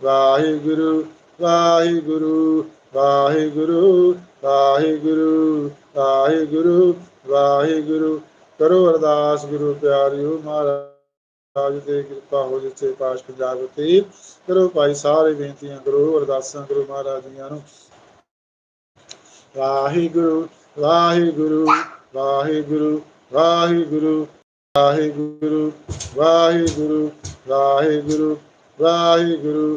ਵਾਹਿਗੁਰੂ ਵਾਹਿਗੁਰੂ ਵਾਹਿਗੁਰੂ ਵਾਹਿਗੁਰੂ ਵਾਹਿਗੁਰੂ ਵਾਹਿਗੁਰੂ ਕਰੋ ਅਰਦਾਸ ਗੁਰੂ ਪਿਆਰਿਓ ਮਹਾਰਾਜ ਦੇ ਕਿਰਪਾ ਹੋ ਜਿੱਥੇ ਪਾਸ਼ ਪੰਜਾਬ ਉਤੇ ਕਰੋ ਭਾਈ ਸਾਰੇ ਬੇਨਤੀਆਂ ਕਰੋ ਅਰਦਾਸਾਂ ਕਰੋ ਮਹਾਰਾਜ ਦੀਆਂ ਨੂੰ ਵਾਹਿਗੁਰੂ ਵਾਹਿਗੁਰੂ ਵਾਹਿਗੁਰੂ ਵਾਹਿਗੁਰੂ ਵਾਹਿਗੁਰੂ ਵਾਹਿਗੁਰੂ ਵਾਹਿਗੁਰੂ ਵਾਹਿਗੁਰੂ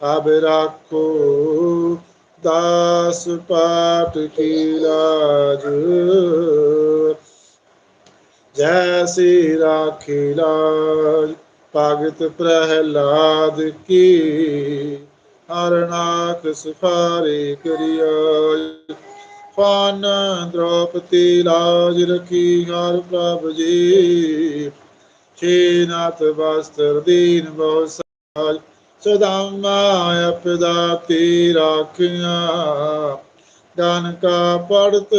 ਅਬ ਰੱਖੋ, ਦਾਸ ਪਾਟ ਕੀ ਲਾਜ ਜੈਸੀ ਰਾਖੀ ਲਾਜ, ਭਗਤ ਪ੍ਰਹਿਲਾਦ ਕੀ। ਹਰਨਾਕ ਸਫਾਰੇ ਕਰਿਆ ਫਾਨ ਦ੍ਰੋਪਤੀ ਲਾਜ ਰਖੀ ਹਰ ਪ੍ਰਭ ਜੀ। ਛੇ ਨਾਥ ਵਸਤਰ ਦੀਨ ਬਹੁ ਸਾਜ ਸਦਾਮਾ ਅਪਦਾ ਤੀ ਰਾਖਿਆ। ਦਾਨ ਕਾ ਪੜਤ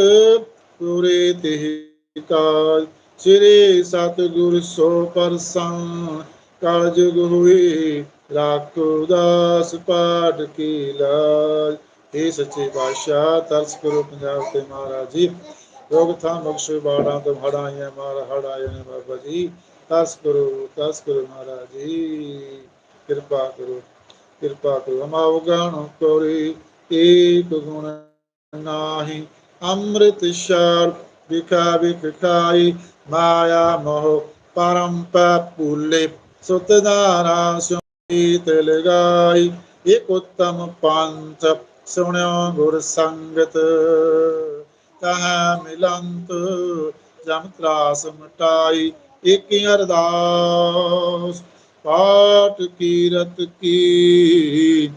ਪੂਰੇ ਤੇ ਕਾਜ। ਸ੍ਰੀ ਸਤਿਗੁਰ ਸੋ ਪਰਸੰ ਕਲ ਜੁਗ ਹੋਈ ਰਾਖੋ ਦਾਸ ਪਾਠ ਕੀ ਲਾਜ। ਇਹ ਸੱਚੇ ਪਾਤਸ਼ਾਹ, ਤਰਸ ਕਰੋ ਪੰਜਾਬ ਤੇ ਮਹਾਰਾਜ ਜੀ। ਰੋਗ ਥਾਂ ਬਖਸ਼, ਬਾੜਾਂ ਤੋਂ ਹੜਾਈਆਂ ਮਾਰ ਹੜਾਏ ਨੇ ਬਾਬਾ ਜੀ। ਤਰਸ ਕਰੋ ਤਰਸ ਕਰੋ ਮਹਾਰਾਜ ਜੀ। ਕਿਰਪਾ ਕਰੋ ਕਿਰਪਾ ਕਰੋ ਹਮਾਉ ਗਾਣ ਕੋਰੀ ਏਕ ਗੁਣ ਨਾਹੀ, ਅੰਮ੍ਰਿਤ ਸ਼ਰ ਵਿਖਾ ਵਿਖਾਈ ਮਾਇਆ ਮੋਹ ਪਰਮ ਪੂਲੇ ਸੁਤ ਦਾਰਾ ਸੁਨੀਤ ਲਗਾਈ ਇਕ ਉਤਮ ਪੰਥ ਸੁਣਿਓ ਗੁਰ ਸੰਗਤ। ਕਹ ਮਿਲੰਤ, ਜਮ ਤਰਾਸ ਮਟਾਈ ਇਕ ਅਰਦਾਸ। ਪਾਠ ਕੀਰਤ ਕੀ